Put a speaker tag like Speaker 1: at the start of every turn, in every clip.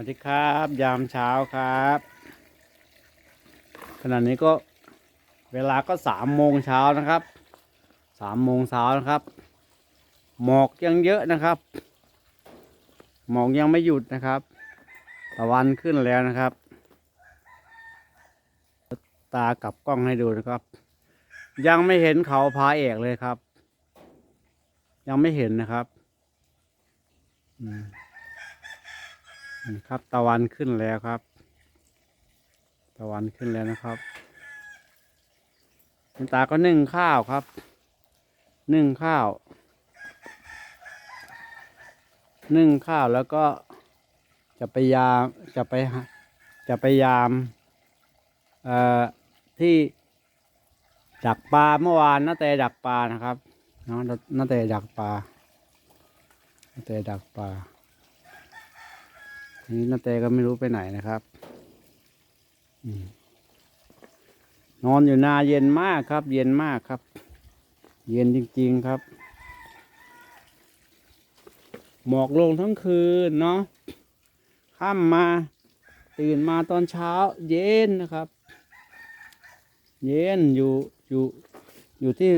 Speaker 1: วัสดีครับ ยามเช้าครับ ขณะนี้ก็เวลาก็สามโมงเช้านะครับสามโมงเช้านะครับ หมอกยังเยอะนะครับ หมอกยังไม่หยุดนะครับตะวันขึ้นแล้วนะครับ ตากลับกล้องให้ดูนะครับ ยังไม่เห็นเขาพาเอกเลยครับ ยังไม่เห็นนะครับ อืม ครับตะวันขึ้นแล้วครับ ตะวันขึ้นแล้วนะครับคุณตาก็นึ่งข้าวครับ นึ่งข้าว นึ่งข้าวแล้วก็จะไปยามจะไปจะไปยามเอ่อที่ดักปลาเมื่อวานน้าแต่ดักปลานะครับเนาะน้าแต่ดักปลาน้าแต่ดักปลา นี่นาเตก็ไม่รู้ไปไหนนะครับนอนอยู่นาเย็นมากครับ เย็นมากครับ เย็นจริงๆครับ หมอกลงทั้งคืนเนาะค่ำมาตื่นมาตอนเช้า เย็นนะครับ เย็นอยู่อยู่อยู่ที่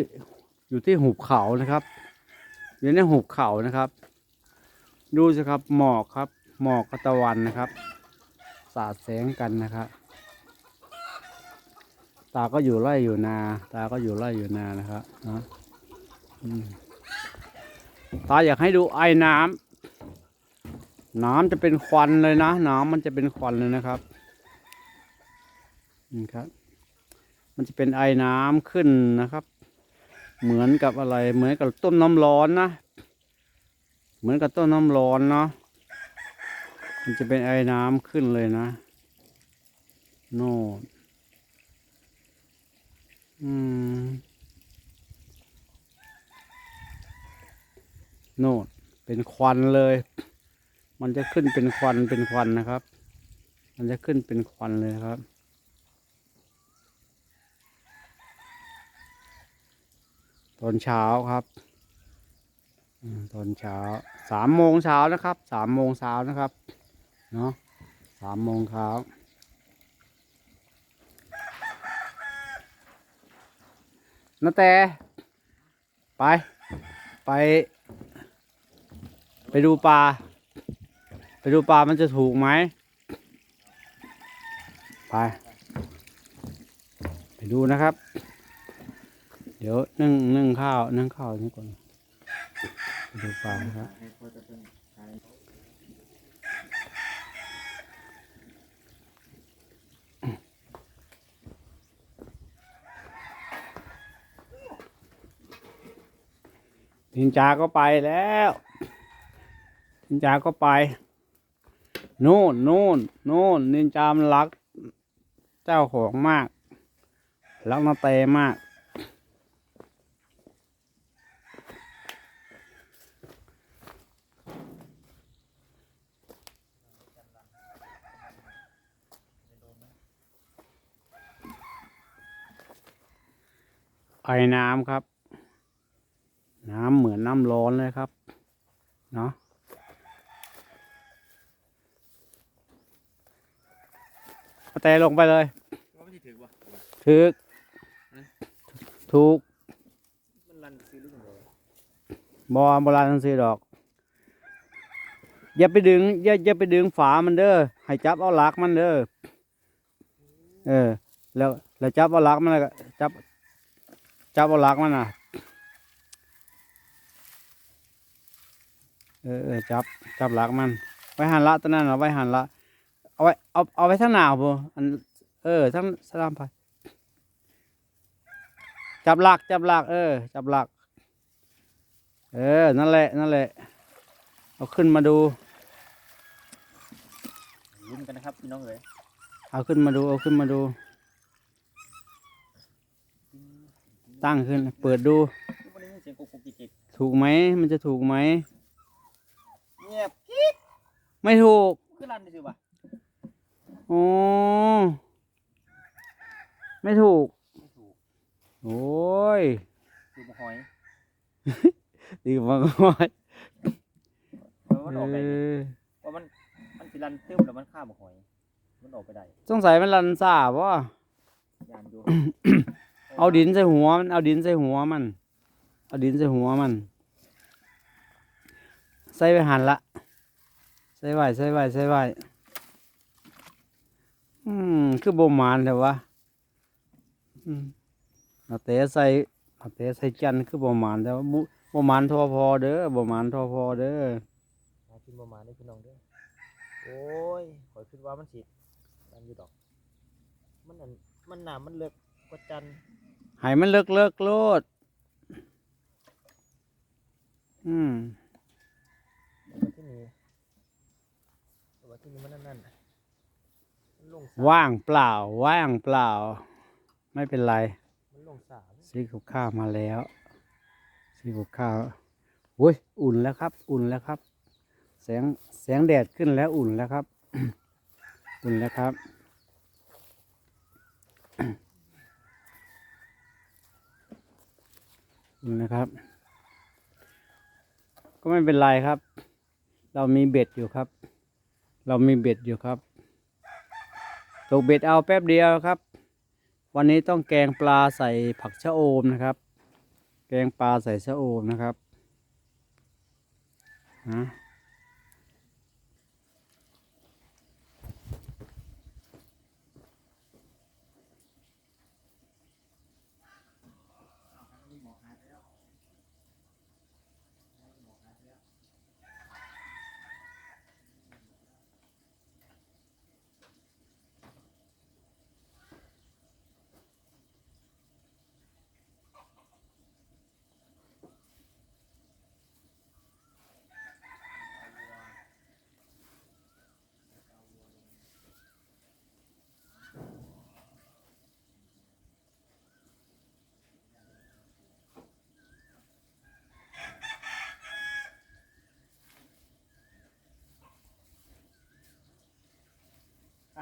Speaker 1: อยู่ที่หุบเขานะครับ อยู่ในหุบเขานะครับ ดูสิครับหมอกครับ หมอกกตะวันนะครับ สาดแสงกันนะครับ ตาก็อยู่ไร่อยู่นา ตาก็อยู่ไร่อยู่นานะครับนะตาอยากให้ดูไอ้น้ำน้ำจะเป็นควันเลยนะน้ำมันจะเป็นควันเลยนะครับนี่ครับ มันจะเป็นไอ้น้ำขึ้นนะครับ เหมือนกับอะไรเหมือนกับต้มน้ำร้อนนะ เหมือนกับต้มน้ำร้อนเนาะ มันจะเป็นไอ้น้ำขึ้นเลยนะ โน่นอืม โน่นเป็นควันเลย มันจะขึ้นเป็นควันเป็นควันนะครับ มันจะขึ้นเป็นควันเลยครับตอนเช้าครับตอนเช้าสามโมงเช้านะครับสามโมงเช้านะครับ เนาะสามโมงเช้านาแต่ ไป ไป ไปดูปลา ไปดูปลามันจะถูกไหม ไป ไปดูนะครับ เดี๋ยวนึ่งนึ่งข้าว นึ่งข้าวนี่ก่อน ไปดูปลาครับ นินจาก็ไปแล้วนินจาก็ไป นู่นนู่นนู่นนินจามนรัก เจ้าของมาก รักนาเตมากไอ้น้ำครับ น้ำเหมือนน้ำร้อนเลยครับ เนาะเอาแต่ลงไปเลย
Speaker 2: ว่าไม่ถือวะ
Speaker 1: ถึกถูก
Speaker 2: มันรันซื้อลูกหมู
Speaker 1: บอโบราณทั้งสี่ดอก อย่าไปดึง อย่าอย่าไปดึงฝามันเด้อ ให้จับเอาหลักมันเด้อ เออ แล้วแล้วจับเอาหลักมันแล้วก็จับ จับเอาหลักมันน่ะ เออเออจับจับหลักมัน ไว้หันละตัวนั้นเอาไว้หันละเอาไว้เอาเอาไว้ทั้งหนาวบ่อันเออทั้งสลามไปจับหลักจับหลัก เออ จับหลัก เออ นั่นแหละ นั่นแหละ เอาขึ้นมาดู
Speaker 2: ลุ้นกันนะครับพี่น้องเอ๋ย
Speaker 1: เอาขึ้นมาดู เอาขึ้นมาดู ตั้งขึ้น เปิดดู
Speaker 2: วันนี้เสียงกุกกุกกิกกิก
Speaker 1: ถูกไหม มันจะถูกไหม
Speaker 2: เงียบกิ๊ก
Speaker 1: ไม่ถูก
Speaker 2: คือรันได้สิวะ
Speaker 1: โอ้ไม่ถูก
Speaker 2: ไม่ถูก
Speaker 1: โอ้ย
Speaker 2: คือมาหอย
Speaker 1: ดีมากเลย
Speaker 2: เพราะมันออก
Speaker 1: เอ
Speaker 2: ได้นี่
Speaker 1: อ
Speaker 2: เพราะมันมันเป็นลันตึ้มแล้วมันข้ามหอย มันออกไปได้
Speaker 1: สงสัยมันลันซ่าบ่
Speaker 2: ยานอยู่
Speaker 1: เอาดินใส่หัวมันเอาดินใส่หัวมัน เอาดินใส่หัวมัน ใส่ไปหันละ ใส่ไว้ใส่ไว้ใส่ไว้อืมคือบ่หมานแต่วะอืมเอาแต่ใส่เอาแต่ใส่จันทร์คือบ่หมานแต่ว่าบุบ่หมานทอพอเด้อบ่หมานทอพอเด้อ
Speaker 2: หากินประมาณนี้พี่น้องเด้อโอ้ยขอยคิดว่ามันสินั่นอยู่ดอก มันอันมันหนามันเลิกกว่าจันทร์
Speaker 1: ให้มันเลิกเลิกโลดอืม
Speaker 2: แต่ ว่าที่มันนั่นลง
Speaker 1: ว่างเปล่า ว่างเปล่า ไม่เป็นไร
Speaker 2: มันลงสาม
Speaker 1: ซื้อกับข้าวมาแล้วซื้อกับข้าวโอ้ยอุ่นแล้วครับ อุ่นแล้วครับ แสงแสงแดดขึ้นแล้วอุ่นแล้วครับ อุ่นแล้วครับอุ่นนะครับ ก็ไม่เป็นไรครับ เรามีเบ็ดอยู่ครับ เรามีเบ็ดอยู่ครับตกเบ็ดเอาแป๊บเดียวครับ วันนี้ต้องแกงปลาใส่ผักชะโอมนะครับ แกงปลาใส่ชะโอมนะครับนะ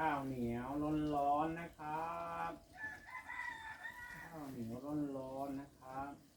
Speaker 1: ข้าวเหนียวร้อนๆนะครับ ข้าวเหนียวร้อนๆนะครับ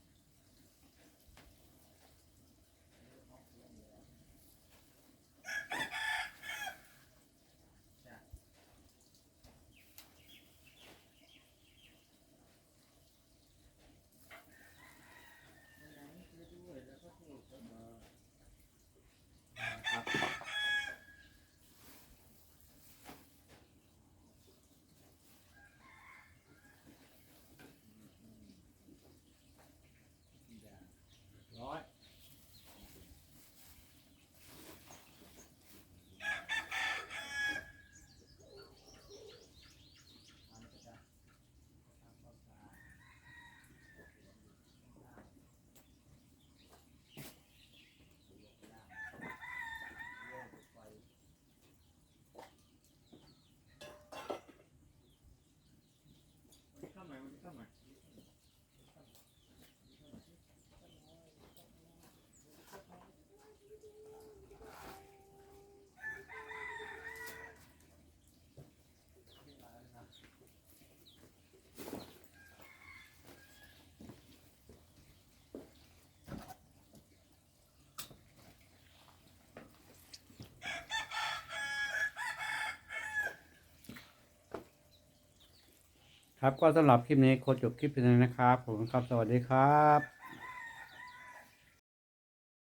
Speaker 1: ครับก็สำหรับคลิปนี้โคจบคลิปไปเลยนี้นะครับผมครับสวัสดีครับ